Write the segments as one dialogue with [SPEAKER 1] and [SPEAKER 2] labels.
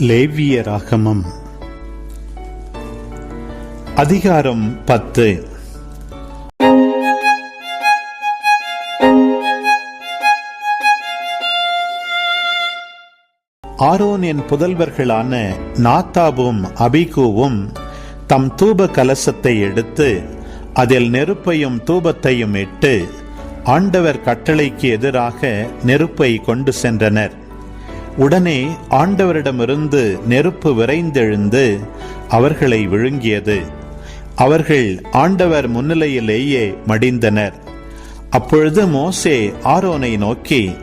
[SPEAKER 1] லேவிய ராகமம் அதிகாரம் பத்து. ஆரோனின் புதல்வர்களான நாத்தாபும் அபிகூவும் தம் தூப கலசத்தை எடுத்து அதில் நெருப்பையும் தூபத்தையும் இட்டு ஆண்டவர் கட்டளைக்கு எதிராக நெருப்பை கொண்டு சென்றனர். உடனே ஆண்டவரிடமிருந்து நெருப்பு விரைந்தெழுந்து அவர்களை விழுங்கியது. அவர்கள் ஆண்டவர் முன்னிலையிலேயே மடிந்தனர். அப்பொழுது மோசே ஆரோனை நோக்கி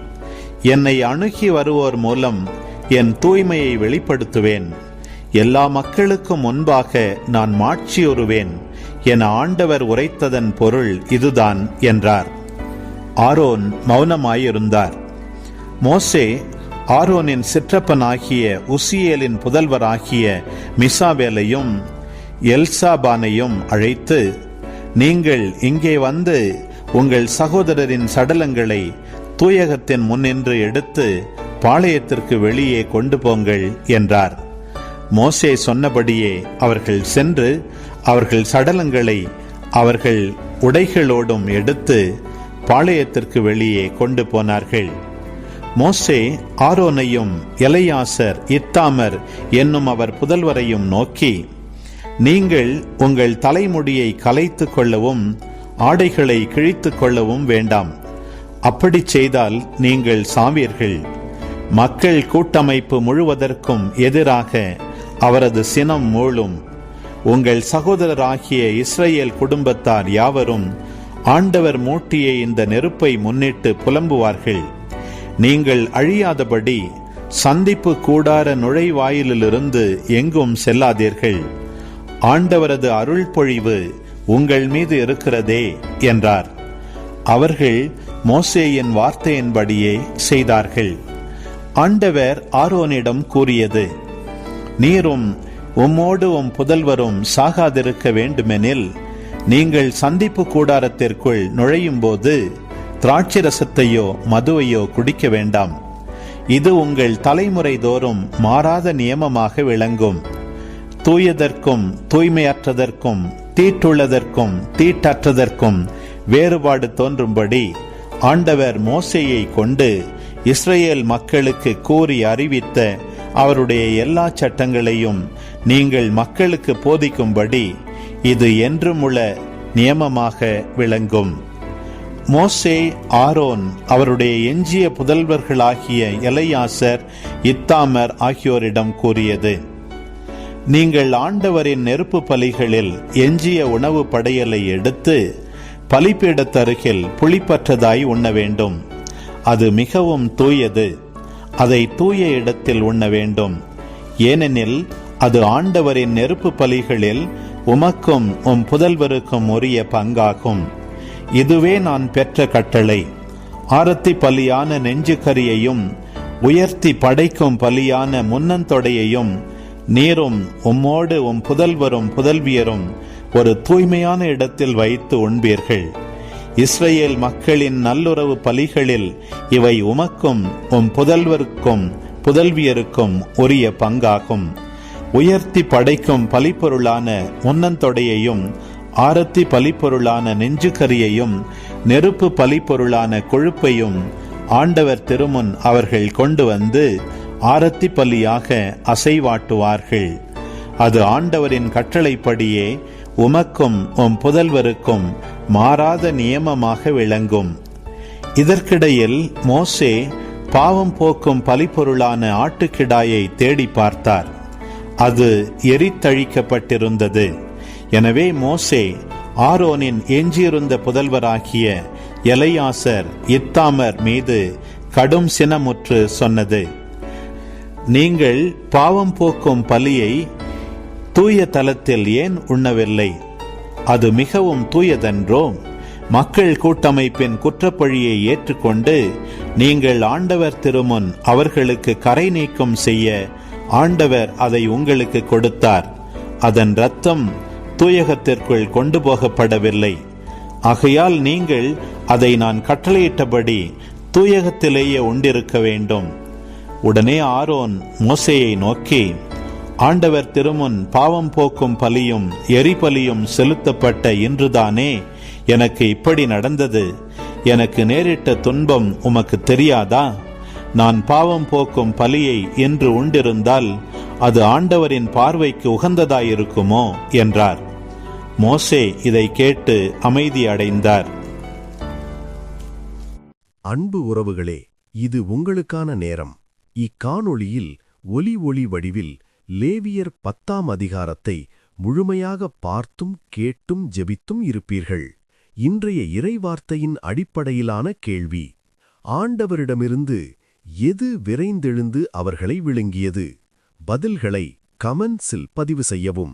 [SPEAKER 1] என்னை அணுகி வருவோர் மூலம் என் தூய்மையை வெளிப்படுத்துவேன். எல்லா மக்களுக்கும் முன்பாக நான் மாட்சியுறுவேன் என ஆண்டவர் உரைத்ததன் பொருள் இதுதான் என்றார். ஆரோன் மௌனமாயிருந்தார். மோசே ஆரோனின் சிற்றப்பனாகிய உசியேலின் புதல்வராகிய மிசாவேலையும் எல்சாபானையும் அழைத்து நீங்கள் இங்கே வந்து உங்கள் சகோதரரின் சடலங்களை தூயகத்தின் முன்னின்று எடுத்து பாளையத்திற்கு வெளியே கொண்டு போங்கள் என்றார். மோசே சொன்னபடியே அவர்கள் சென்று அவர்கள் சடலங்களை அவர்கள் உடைகளோடும் எடுத்து பாளையத்திற்கு வெளியே கொண்டு போனார்கள். மோசே ஆரோனையும் எலையாசர் இத்தாமர் என்னும் அவர் புதல்வரையும் நோக்கி நீங்கள் உங்கள் தலைமுடியை கலைத்து கொள்ளவும் ஆடைகளை கிழித்து கொள்ளவும் வேண்டாம். அப்படி செய்தால் நீங்கள் சாவீர்கள். மக்கள் கூட்டமைப்பு முழுவதற்கும் எதிராக அவரது சினம் மூழும். உங்கள் சகோதரராகிய இஸ்ரேல் குடும்பத்தார் யாவரும் ஆண்டவர் மூட்டிய இந்த நெருப்பை முன்னிட்டு புலம்புவார்கள். நீங்கள் அழியாதபடி சந்திப்பு கூடார நுழைவாயிலிருந்து எங்கும் செல்லாதீர்கள். ஆண்டவரது அருள் பொழிவு உங்கள் மீது இருக்கிறதே என்றார். அவர்கள் மோசேயின் வார்த்தையின்படியே செய்தார்கள். ஆண்டவர் ஆரோனிடம் கூறியது நீரும் உம்மோடு உம் புதல்வரும் சாகாதிருக்க வேண்டுமெனில் நீங்கள் சந்திப்பு கூடாரத்திற்குள் நுழையும் போது திராட்சை ரசத்தையோ மதுவையோ குடிக்க வேண்டாம். இது உங்கள் தலைமுறை தோறும் மாறாத நியமமாக விளங்கும். தூயதற்கும் தூய்மையற்றதற்கும் தீட்டுள்ளதற்கும் தீட்டற்றதற்கும் வேறுபாடு தோன்றும்படி ஆண்டவர் மோசையை கொண்டு இஸ்ரேல் மக்களுக்கு கூறி அறிவித்த அவருடைய எல்லா சட்டங்களையும் நீங்கள் மக்களுக்கு போதிக்கும்படி இது என்றும் உள்ள நியமமாக விளங்கும். மோசே ஆரோன் அவருடைய எஞ்சிய புதல்வர்களாகிய எலையாசர் இத்தாமர் ஆகியோரிடம் கூறியது நீங்கள் ஆண்டவரின் நெருப்பு பலிகளில் எஞ்சிய உணவு படையலை எடுத்து பலிப்பீடத்தருகில் புளிப்பற்றதாய் உண்ண வேண்டும். அது மிகவும் தூயது. அதை தூய இடத்தில் உண்ண வேண்டும். ஏனெனில் அது ஆண்டவரின் நெருப்பு பலிகளில் உமக்கும் உம் புதல்வருக்கும் உரிய பங்காகும். இதுவே நான் பெற்ற கட்டளை. ஆரத்தி பலியான நெஞ்சுக்கரியையும் உயர்த்தி படைக்கும் பலியான முன்னந்தொடையையும் நீரும் உம்மோடு உம் புதல்வரும் புதல்வியரும் ஒரு தூய்மையான இடத்தில் வைத்து உண்பீர்கள். இஸ்ரேல் மக்களின் நல்லுறவு பலிகளில் இவை உமக்கும் உம் புதல்வருக்கும் புதல்வியருக்கும் உரிய பங்காகும். உயர்த்தி படைக்கும் பலிப்பொருளான முன்னந்தொடையையும் ஆரத்தி பலிப்பொருளான நெஞ்சுக்கரியையும் நெருப்பு பலிப்பொருளான கொழுப்பையும் ஆண்டவர் திருமுன் அவர்கள் கொண்டு வந்து ஆரத்தி பலியாக அசைவாட்டுவார்கள். அது ஆண்டவரின் கட்டளைப்படியே உமக்கும் உம் புதல்வருக்கும் மாறாத நியமமாக விளங்கும். இதற்கிடையில் மோசே பாவம் போக்கும் பலிப்பொருளான ஆட்டுக்கிடாயை தேடி பார்த்தார். அது எரித்தழிக்கப்பட்டிருந்தது. எனவே மோசே ஆரோனின் எஞ்சியிருந்த புதல்வராகிய எலையாசர் இத்தாமர் மீது கடும் சினமுற்று சொன்னது. நீங்கள் பாவம் போக்கும் பலியை தூய தலத்தில் ஏன் உண்ணவில்லை? அது மிகவும் தூயதன்றோ? மக்கள் கூட்டமைப்பின் குற்றப்பழியை ஏற்றுக்கொண்டு நீங்கள் ஆண்டவர் திருமுன் அவர்களுக்கு கரை நீக்கம் செய்ய ஆண்டவர் அதை உங்களுக்கு கொடுத்தார். அதன் ரத்தம் தூயகத்திற்குள் கொண்டு போகப்படவில்லை. ஆகையால் நீங்கள் அதை நான் கட்டளையிட்டபடி தூயகத்திலேயே உண்டிருக்க வேண்டும். உடனே ஆரோன் மோசையை நோக்கி ஆண்டவர் திருமுன் பாவம் போக்கும் பலியும் எரிபலியும் செலுத்தப்பட்ட இன்றுதானே? எனக்கு இப்படி நடந்தது. எனக்கு நேரிட்ட துன்பம் உமக்கு தெரியாதா? நான் பாவம் போக்கும் பலியை இன்று உண்டிருந்தால் அது ஆண்டவரின் பார்வைக்கு உகந்ததாயிருக்குமோ? என்றார். மோசே இதை கேட்டு அமைதி அடைந்தார்.
[SPEAKER 2] அன்பு உறவுகளே இது உங்களுக்கான நேரம். இக்காணொளியில் ஒலி ஒளி வடிவில் லேவியர் பத்தாம் அதிகாரத்தை முழுமையாக பார்த்தும் கேட்டும் ஜெபித்தும் இருப்பீர்கள். இன்றைய இறைவார்த்தையின் அடிப்படையிலான கேள்வி ஆண்டவரிடமிருந்து எது விரைந்தெழுந்து அவர்களை விழுங்கியது? பதில்களை கமெண்ட்ஸில் பதிவு செய்யவும்.